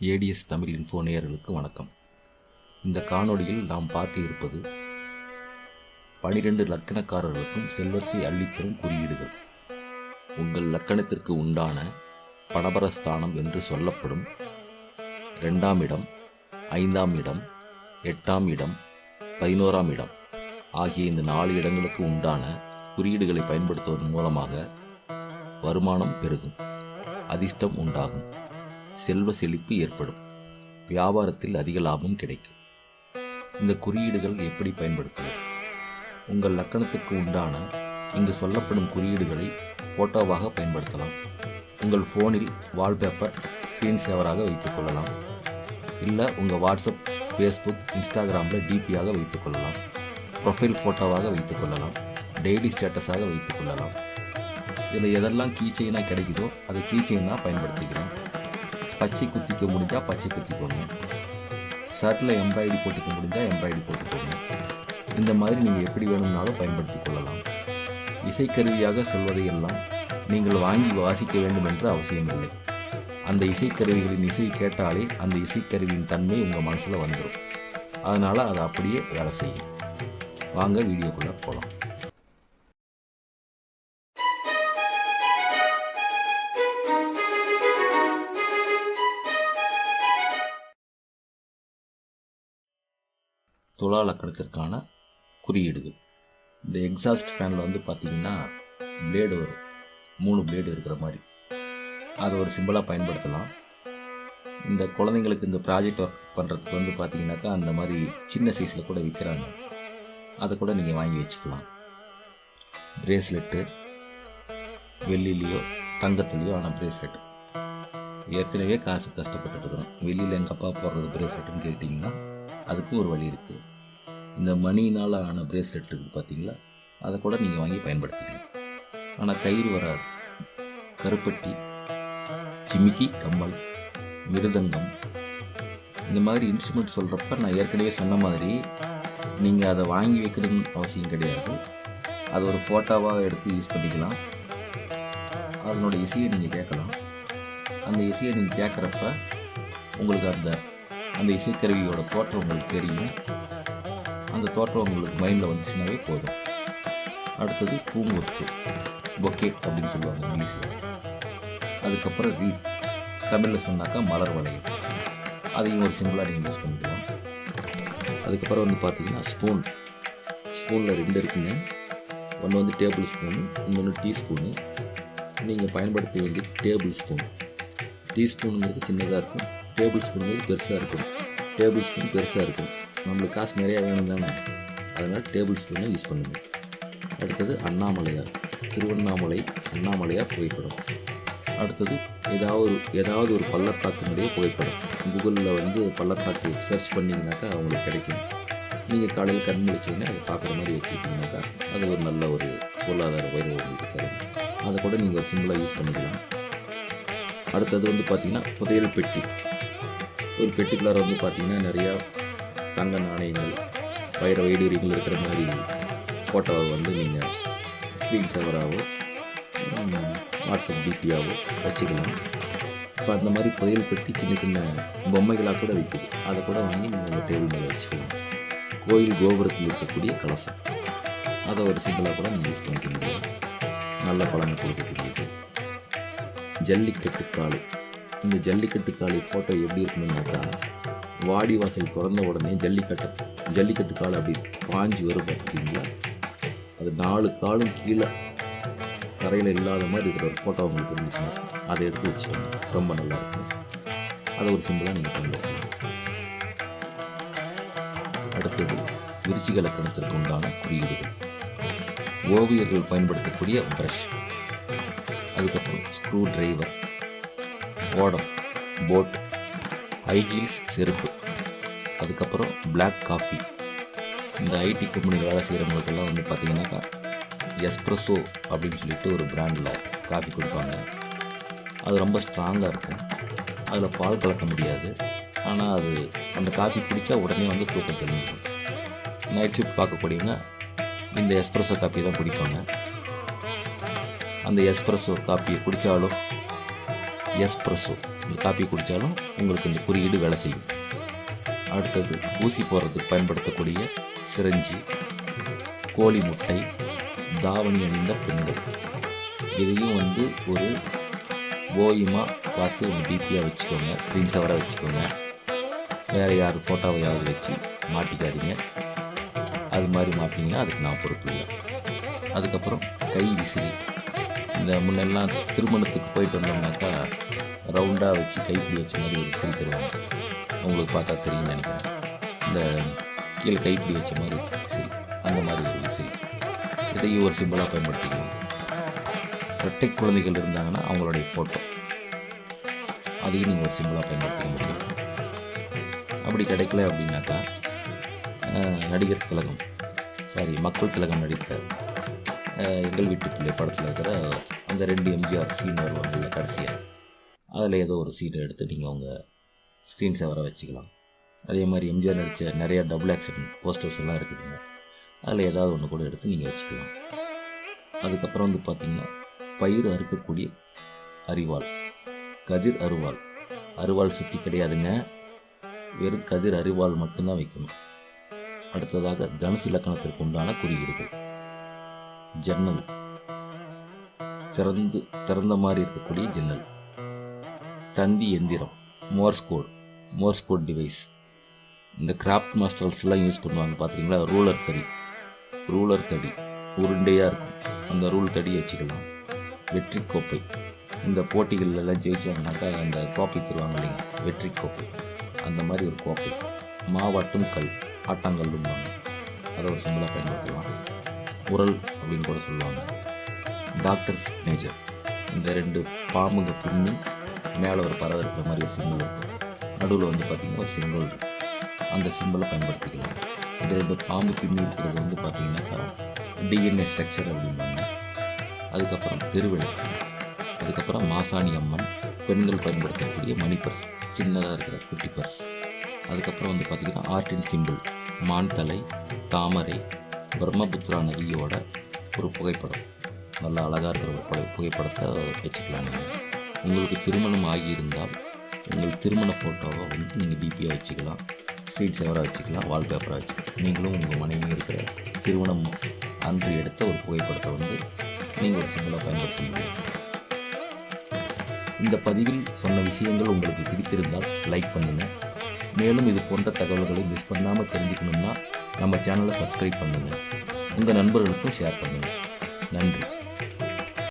ADS Tamil info நேயர்களுக்கு வணக்கம். இந்த காணொளியில் நாம் பார்க்க இருப்பது பனிரெண்டு லக்கணக்காரர்களுக்கும் செல்வத்தை அள்ளித்தரும் குறியீடுகள். உங்கள் லக்கணத்திற்கு உண்டான பணபரஸ்தானம் என்று சொல்லப்படும் ரெண்டாம் இடம் ஐந்தாம் இடம் எட்டாம் இடம் பதினோராம் இடம் ஆகிய இந்த நாலு இடங்களுக்கு உண்டான குறியீடுகளை பயன்படுத்துவதன் மூலமாக வருமானம் பெருகும் அதிர்ஷ்டம் உண்டாகும். செல்வ செழிப்பு ஏற்படும். வியாபாரத்தில் அதிக லாபம் கிடைக்கும். இந்த குறியீடுகள் எப்படி பயன்படுத்துவது? உங்கள் லக்கணத்துக்கு உண்டான இங்கு சொல்லப்படும் குறியீடுகளை போட்டோவாக பயன்படுத்தலாம். உங்கள் ஃபோனில் வால்பேப்பர் ஸ்க்ரீன் சேவராக வைத்துக் கொள்ளலாம். இல்லை உங்கள் வாட்ஸ்அப் ஃபேஸ்புக் இன்ஸ்டாகிராமில் டிபியாக வைத்துக் கொள்ளலாம். ப்ரொஃபைல் ஃபோட்டோவாக வைத்துக் கொள்ளலாம். டெய்லி ஸ்டேட்டஸாக வைத்துக் கொள்ளலாம். இதில் எதெல்லாம் கீ கிடைக்குதோ அதை கீ பயன்படுத்திக்கலாம் பச்சை குத்திக்க முடிஞ்சால் பச்சை குத்திக்கோங்க. ஷர்ட்டில் எம்ப்ராய்டி போட்டுக்க முடிஞ்சால் எம்ப்ராய்டி போட்டுக்கோங்க. இந்த மாதிரி நீங்கள் எப்படி வேணும்னாலும் பயன்படுத்தி கொள்ளலாம். இசைக்கருவியாக சொல்வதையெல்லாம் நீங்கள் வாங்கி வாசிக்க வேண்டும் என்று அவசியமில்லை அந்த இசைக்கருவிகளின் இசை கேட்டாலே அந்த இசைக்கருவியின் தன்மை உங்கள் மனசில் வந்துடும் அதனால் அது அப்படியே வேலை செய்யும். வாங்க வீடியோக்குள்ளே போகலாம் துலா லக்கணத்திற்கான குறியீடுகள். இந்த எக்ஸாஸ்ட் ஃபேனில் வந்து பார்த்தீங்கன்னா பிளேடு வரும் மூணு பிளேடு இருக்கிற மாதிரி. அதை ஒரு சிம்பிளாக பயன்படுத்தலாம். இந்த குழந்தைங்களுக்கு இந்த ப்ராஜெக்ட் ஒர்க் பண்ணுறதுக்கு வந்து பார்த்தீங்கன்னாக்கா அந்த மாதிரி சின்ன சைஸில் கூட விற்கிறாங்க அதை கூட நீங்கள் வாங்கி வச்சுக்கலாம். பிரேஸ்லெட்டு வெள்ளிலேயோ தங்கத்துலேயோ ஆனால் பிரேஸ்லெட் ஏற்கனவே காசு கஷ்டப்பட்டுருக்குறோம் வெளியில் எங்கள் அப்பா போடுறது பிரேஸ்லெட்டுன்னு கேட்டிங்கன்னா அதுக்கு ஒரு வழி இருக்குது இந்த மணினால் ஆன பிரேஸ்லெட் இருக்குது பார்த்தீங்களா அதை கூட நீங்கள் வாங்கி பயன்படுத்திக்கலாம். ஆனால் கயிறு வராது. கருப்பட்டி சிமிக்கி கம்மல் மிருதங்கம் இந்த மாதிரி இன்ஸ்ட்ருமெண்ட் சொல்கிறப்ப நான் ஏற்கனவே சொன்ன மாதிரி நீங்கள் அதை வாங்கி வைக்கணும்னு அவசியம் கிடையாது. அது ஒரு ஃபோட்டோவாக எடுத்து யூஸ் பண்ணிக்கலாம். அதனோட இசையை நீங்கள் கேட்கலாம். அந்த இசையை நீங்கள் கேட்குறப்ப உங்களுக்கு அந்த அந்த இசைக்கருவியோட தோற்றம் உங்களுக்கு தெரியும். அந்த தோற்றம் உங்களுக்கு மைண்டில் வந்துச்சுனாவே போதும். அடுத்தது பூங்கொத்து பொக்கே அப்படின்னு சொல்லுவாங்க இங்கிலீஷில் அதுக்கப்புறம் ரீத் தமிழில் சொன்னாக்கா மலர் வளையம். அதையும் ஒரு சிம்பிளாக நீங்கள் யூஸ் பண்ணிக்கலாம். அதுக்கப்புறம் வந்து பார்த்தீங்கன்னா ஸ்பூன் ஸ்பூனில் ரெண்டு இருக்குங்க. ஒன்று வந்து டேபிள் ஸ்பூனு இன்னொன்று டீஸ்பூனு நீங்கள் பயன்படுத்த வேண்டிய டேபிள் ஸ்பூன் டீஸ்பூனுங்கிறது சின்னதாக இருக்கும். டேபிள் ஸ்பூனுங்கிறது பெருசாக இருக்கும். டேபிள் ஸ்பூன் பெருசாக இருக்கும். நம்மளுக்கு காசு நிறையா வேணும் தானே? அதனால் டேபிள் ஸ்பூனை யூஸ் பண்ணுங்கள் அடுத்தது அண்ணாமலையார் திருவண்ணாமலை அண்ணாமலையார் புகைப்படம். அடுத்தது ஏதாவது ஒரு ஏதாவது ஒரு பள்ளத்தாக்கினுடைய புகைப்படம். கூகுளில் வந்து பள்ளத்தாக்கு சர்ச் பண்ணிங்கனாக்கா அவங்களுக்கு கிடைக்கும். நீங்கள் காலையில் கண் முழிச்சோடனே அதை பார்க்குற மாதிரி வச்சுருக்கீங்கனாக்கா அது ஒரு நல்ல ஒரு பொருளாதார உயர்வு உங்களுக்கு தரும். அதை கூட நீங்கள் ஒரு சிம்பிளாக யூஸ் பண்ணிக்கலாம். அடுத்தது வந்து பார்த்திங்கன்னா புதையல் பெட்டி. ஒரு பெட்டிக்குள்ளார வந்து பார்த்திங்கன்னா நிறையா தங்க நாணயங்கள் வைர வைடூரியங்கள் இருக்கிற மாதிரி ஃபோட்டோவை வந்து நீங்கள் ஸ்க்ரீன் சேவராகவோ வாட்ஸ்அப் டிபியாவோ வச்சுக்கலாம். இப்போ அந்த மாதிரி புதையல் பெட்டி சின்ன சின்ன பொம்மைகளாக கூட விற்குது அதை கூட வாங்கி நீங்கள் அந்த டேபிள் மேலே வச்சுக்கலாம். கோயில் கோபுரத்தில் இருக்கக்கூடிய கலசம். அதை ஒரு சிம்பிளாக கூட நீங்கள் யூஸ் பண்ணிக்க முடியும். நல்ல பலனை கொடுக்கக்கூடியது. ஜல்லிக்கட்டு காலை இந்த ஜல்லிக்கட்டு காளை ஃபோட்டோ எப்படி இருக்கணும்னாக்கா வாடி வாசல் திறந்த உடனே ஜல்லிக்கட்டை ஜல்லிக்கட்டு காலை அப்படி பாஞ்சு வரும் பார்த்துக்கிங்களா அது நாலு காலும் கீழே தரையில் இல்லாத மாதிரி இருக்கிற ஒரு ஃபோட்டோ உங்களுக்கு இருந்துச்சுன்னா அதை எடுத்து வச்சுக்கோங்க. ரொம்ப நல்லா இருக்கும். அதை ஒரு சிம்பிளாக நீங்கள் பயன்படுத்தலாம். அடுத்தது விருச்சிக லக்கணத்திற்கு உண்டான குறியீடுகள் ஓவியர்கள் பயன்படுத்தக்கூடிய ப்ரஷ் அதுக்கப்புறம் ஸ்க்ரூ டிரைவர் ஓடம் போட் ஹை ஹீல்ஸ் செருப்பு அதுக்கப்புறம் பிளாக் காஃபி இந்த ஐடி கம்பெனியில் வேலை செய்கிறவங்களுக்கெல்லாம் வந்து பார்த்தீங்கன்னாக்கா எஸ்ப்ரெஸோ அப்படின்னு சொல்லிட்டு ஒரு பிராண்டில் காஃபி கொடுப்பாங்க. அது ரொம்ப ஸ்ட்ராங்காக இருக்கும். அதில் பால் கலக்க முடியாது. ஆனால் அது அந்த காஃபி குடித்தா உடனே வந்து தூக்கம் தெளிஞ்சிடும். நைட் ஷிஃப்ட் பார்க்கக்கூடியவங்க இந்த எஸ்ப்ரெஸோ காப்பி தான் குடிப்பாங்க. அந்த எஸ்ப்ரெஸோ காப்பியை குடித்தாலும் எஸ்ப்ரெஸோ இந்த காப்பி குடித்தாலும் உங்களுக்கு இந்த குறியீடு வேலை செய்யும். அடுத்தது ஊசி போடுறதுக்கு பயன்படுத்தக்கூடிய சிரஞ்சி கோழி முட்டை தாவணி அணிந்த பெண்கள். இதையும் வந்து ஒரு ஓயமாக பார்த்து உங்கள் டிபியாக வச்சுக்கோங்க. ஸ்க்ரீன் சவராக வச்சுக்கோங்க. வேறு யார் ஃபோட்டோவையாவது வச்சு மாட்டிக்காதீங்க. அது மாதிரி மாட்டிங்கன்னா அதுக்கு நான் பொறுப்பு இல்லை. அதுக்கப்புறம் கை விசிறி. இந்த முன்னெல்லாம் திருமணத்துக்கு போயிட்டு வந்தோம்னாக்கா ரவுண்டாக வச்சு கைப்பிடி வச்ச மாதிரி ஒரு சிரி தருவாங்க. அவங்களுக்கு பார்த்தா தெரியும்னு நினைக்கிறேன். இந்த கீழே கைப்பிடி வச்ச மாதிரி சிரி அந்த மாதிரி ஒரு விசிறி இதையும் ஒரு சிம்பிளாக பயன்படுத்திக்கணும் இரட்டை குழந்தைகள் இருந்தாங்கன்னா அவங்களுடைய ஃபோட்டோ அதையும் நீங்கள் ஒரு சிம்பிளாக பயன்படுத்திக்க முடியும். அப்படி கிடைக்கல அப்படின்னாக்கா நடிகர் திலகம். சாரி மக்கள் திலகம் நடித்த எங்கள் வீட்டு பிள்ளை படத்தில் இருக்கிற அந்த ரெண்டு எம்ஜிஆர் சீன் வருவாங்கல்ல கடைசியாக அதில் ஏதோ ஒரு சீனை எடுத்து நீங்கள் உங்கள் ஸ்க்ரீன் சேவரை வச்சுக்கலாம். அதே மாதிரி எம்ஜிஆர் நடித்த நிறைய டபுள் ஆக்ஷன் போஸ்டர்ஸ் எல்லாம் இருக்குதுங்க. அதில் ஏதாவது ஒன்று கூட எடுத்து நீங்கள் வச்சுக்கலாம். அதுக்கப்புறம் வந்து பார்த்திங்கன்னா பயிர் அறுக்கக்கூடிய அரிவாள். கதிர் அருவாள். அருவாள் சுற்றி கிடையாதுங்க. வெறும் கதிர் அரிவாள் மட்டும்தான் வைக்கணும். அடுத்ததாக தனுசு இலக்கணத்திற்கு உண்டான குறியீடுகள். ஜன்னல். திறந்து திறந்த மாதிரி இருக்கக்கூடிய ஜன்னல். தந்தி எந்திரம் Morse code Morse code device இந்த கிராஃப்ட் மாஸ்டர்ஸ்லாம் யூஸ் பண்ணுவாங்க பார்த்துருங்களா ரூலர் தடி ரூலர் தடி உருண்டையாக இருக்கும். அந்த ரூல் தடியை வச்சுக்கலாம். வெற்றி கோப்பை. இந்த போட்டிகள்லெல்லாம் ஜெயிச்சாங்கனாக்கா அந்த கோப்பை தருவாங்க இல்லைங்க வெற்றி கோப்பை. அந்த மாதிரி ஒரு கோப்பை. மாவாட்டும் கல் ஆட்டாங்கல்லும் அதை ஒரு சிம்பிளாக பயன்படுத்தலாம். குரல் அப்படின்னு கூட சொல்லுவாங்க. டாக்டர்ஸ் நேச்சர் இந்த ரெண்டு பாம்புங்க பின்னி மேலே ஒரு பறவை இருக்கிற மாதிரி ஒரு சிம்பிள் இருக்கும் நடுவில் வந்து பார்த்திங்கன்னா ஒரு சிம்பிள் அந்த சிம்பிளை பயன்படுத்திக்கலாம். இந்த ரெண்டு பாம்பு பின்னி இருக்கிறது வந்து பார்த்திங்கன்னா டிஎன்ஏ ஸ்ட்ரக்சர் அப்படிம்பாங்க. அதுக்கப்புறம் திருவிளக்கு. அதுக்கப்புறம் மாசாணி அம்மன். பெண்கள் பயன்படுத்தக்கூடிய மணி பர்ஸ் சின்னதாக இருக்கிற குட்டி பர்ஸ் அதுக்கப்புறம் வந்து பார்த்திங்கன்னா ஆர்டின் சிம்பிள் மான் தலை தாமரை பிரம்மபுத்திரா நதியோட ஒரு புகைப்படம். நல்லா அழகாக இருக்கிற ஒரு புகை- புகைப்படத்தை வச்சுக்கலாம் நீங்கள் உங்களுக்கு திருமணம் ஆகியிருந்தால் உங்கள் திருமண ஃபோட்டோவை வந்து நீங்கள் டிபியாக வச்சுக்கலாம். ஸ்ட்ரீட் சேவராக வச்சுக்கலாம் வால்பேப்பராக வச்சுக்கலாம். நீங்களும் உங்கள் மனைவியும் இருக்கிற திருமணம் அன்று எடுத்த ஒரு புகைப்படத்தை வந்து நீங்கள் ஒரு சிம்பிளாக பயன்படுத்த முடியும் இந்த பதிவில் சொன்ன விஷயங்கள் உங்களுக்கு பிடித்திருந்தால் லைக் பண்ணுங்கள் மேலும் இது போன்ற தகவல்களை மிஸ் பண்ணாமல் தெரிஞ்சுக்கணும்னா நம்ம சேனலை சப்ஸ்கிரைப் பண்ணுங்கள் உங்கள் நண்பர்களுக்கும் ஷேர் பண்ணுங்கள் நன்றி.